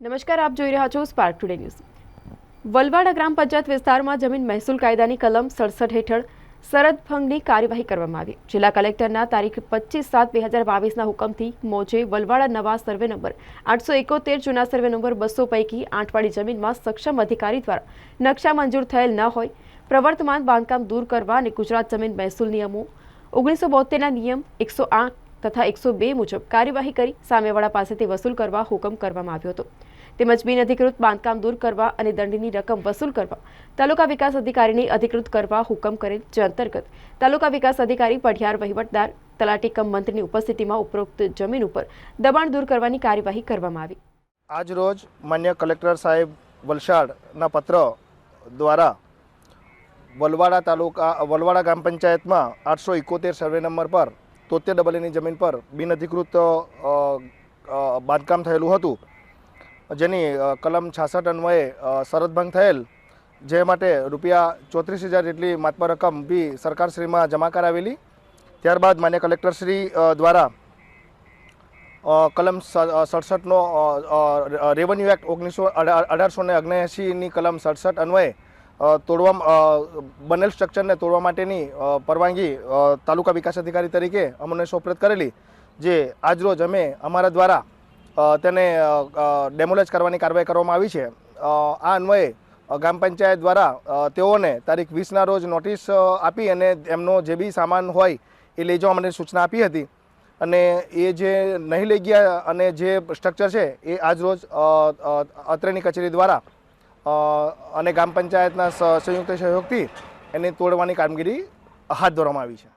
નમસ્કાર, આપ જોઈ રહ્યા છો સ્પાર્ક ટુડે ન્યૂઝ વલવાડા ગ્રામ પંચાયત વિસ્તારમાં જમીન મહેસૂલ કાયદાની કલમ સડસઠ હેઠળ સરદ ભંગની કાર્યવાહી કરવામાં આવી. જિલ્લા કલેક્ટરના તારીખ પચીસ સાત બે હજાર બાવીસના હુકમથી મોજે વલવાડા નવા સર્વે નંબર આઠસો એકોતેર, જૂના સર્વે નંબર બસો પૈકી આઠવાળી જમીનમાં સક્ષમ અધિકારી દ્વારા નકશા મંજૂર થયેલ ન હોય, પ્રવર્તમાન બાંધકામ દૂર કરવા અને ગુજરાત જમીન મહેસૂલ નિયમો ઓગણીસો બોતેરના નિયમ એકસો આઠ તથા એકસો બે મુજબ કાર્યવાહી કરી સામેવાળા પાસેથી વસૂલ કરવા હુકમ કરવામાં આવ્યો હતો. તેમજ બિનઅધિકૃત બાંધકામ દૂર કરવા અને દંડની રકમ વસૂલ કરવા તાલુકા વિકાસ અધિકારીને અધિકૃત કરવા હુકમ કરેલ જે અંતર્ગત તાલુકા વિકાસ અધિકારી પઢિયાર વહીવટદાર તલાટી કમ મંત્રીની ઉપસ્થિતિમાં ઉપરોક્ત જમીન ઉપર દબાણ દૂર કરવાની કાર્યવાહી કરવામાં આવી. આજ રોજ માન્ય કલેક્ટર સાહેબ વલસાડના પત્ર દ્વારા વલવાડા તાલુકા, વલવાડા ગ્રામ પંચાયતમાં આઠસો ઇકોતેર સર્વે નંબર પર તોતેર ડબલીની જમીન પર બિનઅધિકૃત બાંધકામ થયેલું હતું. જેની કલમ છાસઠ અન્વયે શરતભંગ થયેલ. જે માટે રૂપિયા ચોત્રીસ હજાર જેટલી માતબર રકમ બી સરકારશ્રીમાં જમા કરાવેલી. ત્યારબાદ માન્ય કલેક્ટરશ્રી દ્વારા કલમ સડસઠનો રેવન્યુ એક્ટ ઓગણીસો અઢારસો ને ઓગણએંસીની કલમ સડસઠ અન્વયે તોડવા બનેલ સ્ટ્રક્ચરને તોડવા માટેની પરવાનગી તાલુકા વિકાસ અધિકારી તરીકે અમને સોપરત કરેલી, જે આજરોજ અમે અમારા દ્વારા તેને ડેમોલેજ કરવાની કાર્યવાહી કરવામાં આવી છે. આ અન્વયે ગ્રામ પંચાયત દ્વારા તેઓને તારીખ વીસના રોજ નોટિસ આપી અને એમનો જે બી સામાન હોય એ લઈ જવા માટે સૂચના આપી હતી. અને એ જે નહીં લઈ ગયા અને જે સ્ટ્રક્ચર છે એ આજ રોજ અત્રેની કચેરી દ્વારા અને ગ્રામ પંચાયતના સંયુક્ત સહયોગથી એને તોડવાની કામગીરી હાથ ધરવામાં આવી છે.